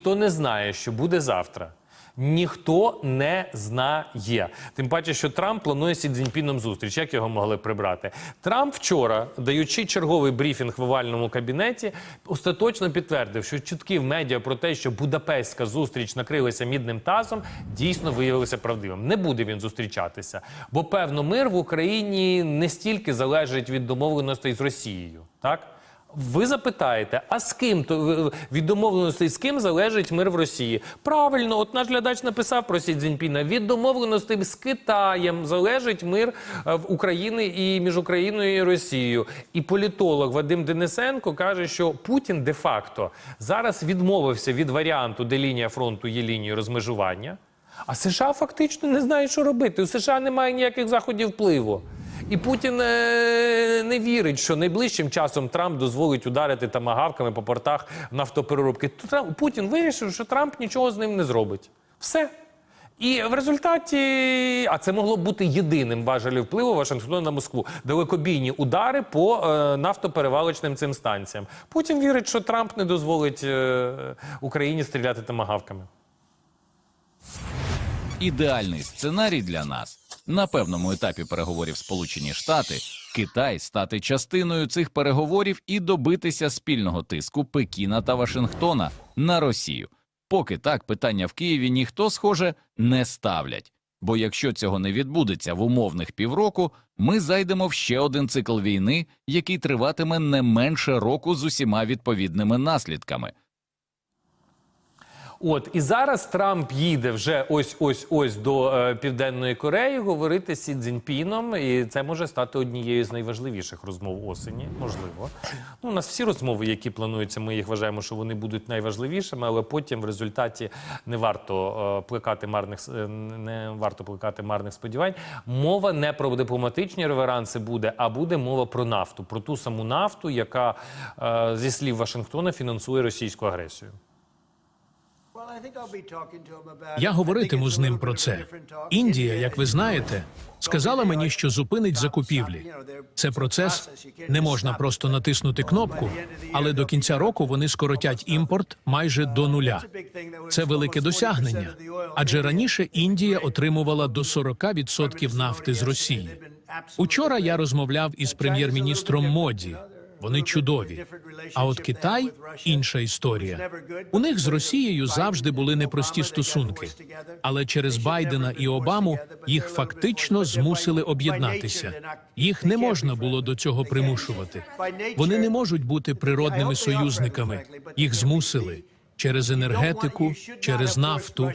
Ніхто не знає, що буде завтра. Ніхто не знає. Тим паче, що Трамп планує Сі Цзіньпіном зустріч. Як його могли прибрати? Трамп вчора, даючи черговий брифінг в овальному кабінеті, остаточно підтвердив, що чутки в медіа про те, що Будапештська зустріч накрилася мідним тазом, дійсно виявилися правдивим. Не буде він зустрічатися, бо певно мир в Україні не стільки залежить від домовленостей з Росією. Так. Ви запитаєте, а з ким то від домовленостей з ким залежить мир в Росії? Правильно, от наш глядач написав про Сі Цзіньпіна. Від домовленостей з Китаєм залежить мир е, в України і між Україною і Росією. І політолог Вадим Денисенко каже, що Путін де-факто зараз відмовився від варіанту, де лінія фронту є лінією розмежування. А США фактично не знає, що робити. У США немає ніяких заходів впливу. І Путін е, не вірить, що найближчим часом Трамп дозволить ударити тамагавками по портах нафтопереробки. Трамп- Путін вирішив, що Трамп нічого з ним не зробить. Все. І в результаті, а це могло б бути єдиним важелем впливу Вашингтона на Москву. Далекобійні удари по е, нафтоперевалочним цим станціям. Путін вірить, що Трамп не дозволить е, Україні стріляти тамагавками. Ідеальний сценарій для нас на певному етапі переговорів Сполучені Штати, Китай стати частиною цих переговорів і добитися спільного тиску Пекіна та Вашингтона на Росію. Поки так питання в Києві ніхто, схоже, не ставлять. Бо якщо цього не відбудеться в умовних півроку, ми зайдемо в ще один цикл війни, який триватиме не менше року з усіма відповідними наслідками. От і зараз Трамп їде вже ось ось ось до е, південної Кореї говорити з Сі Цзіньпіном, і це може стати однією з найважливіших розмов осені. Можливо, ну у нас всі розмови, які плануються, ми їх вважаємо, що вони будуть найважливішими, але потім в результаті не варто е, плекати марних е, не варто плекати марних сподівань. Мова не про дипломатичні реверанси буде, а буде мова про нафту, про ту саму нафту, яка е, зі слів Вашингтона фінансує російську агресію. Я говоритиму з ним про це. Індія, як ви знаєте, сказала мені, що зупинить закупівлі. Це процес не можна просто натиснути кнопку, але до кінця року вони скоротять імпорт майже до нуля. Це велике досягнення. Адже раніше Індія отримувала до 40% нафти з Росії. Учора я розмовляв із прем'єр-міністром Моді. Вони чудові. А от Китай інша історія. У них з Росією завжди були непрості стосунки, але через Байдена і Обаму їх фактично змусили об'єднатися. Їх не можна було до цього примушувати. Вони не можуть бути природними союзниками. Їх змусили через енергетику, через нафту,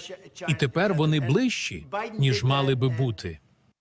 і тепер вони ближчі, ніж мали би бути.